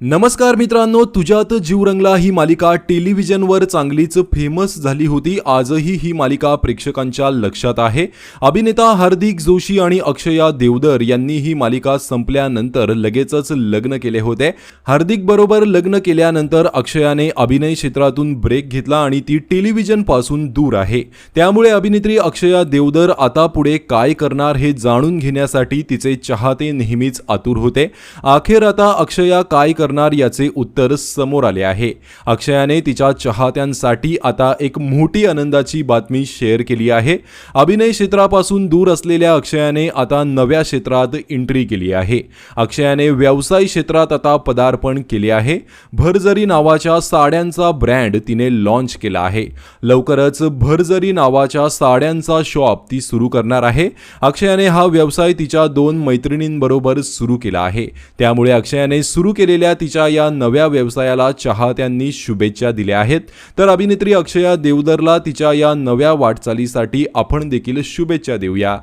नमस्कार मित्रांनो तुझ्यात जीव रंगला ही मालिका टेलिव्हिजनवर चांगलीच फेमस झाली होती. आजही ही मालिका प्रेक्षकांच्या लक्षात आहे. अभिनेता हार्दिक जोशी आणि अक्षया देवदर यांनी ही मालिका संपल्यानंतर लगेचच लग्न केले होते. हार्दिक बरोबर लग्न केल्यानंतर अक्षयाने अभिनय क्षेत्रातून ब्रेक घेतला आणि ती टेलिव्हिजनपासून दूर आहे. त्यामुळे अभिनेत्री अक्षया देवदर आता पुढे काय करणार हे जाणून घेण्यासाठी तिचे चाहते नेहमीच आतुर होते. अखेर आता अक्षया काय करणार याचे उत्तर समोर आले आहे. अक्षयाने तिच्या चाहत्यांसाठी आता एक मोठी आनंदाची बातमी शेअर केली आहे. अभिनय क्षेत्रापासून दूर असलेल्या अक्षयाने आता नव्या क्षेत्रात एंट्री केली आहे. अक्षयाने व्यवसाय क्षेत्रात आता पदार्पण केले आहे. भरजरी नावाच्या साड्यांचा ब्रँड तिने लॉन्च केला आहे. लवकरच भरजरी नावाच्या साड्यांचा शॉप ती सुरू करणार आहे. अक्षयाने हा व्यवसाय तिच्या दोन मैत्रिणींबरोबर सुरू केला आहे. त्यामुळे अक्षयाने सुरू केलेल्या तिच्या या नव्या व्यवसायाला चाहत्यांनी शुभेच्छा दिल्या आहेत. तर अभिनेत्री अक्षया देवदरला तिच्या या नव्या वाटचालीसाठी आपण देखील शुभेच्छा देऊया.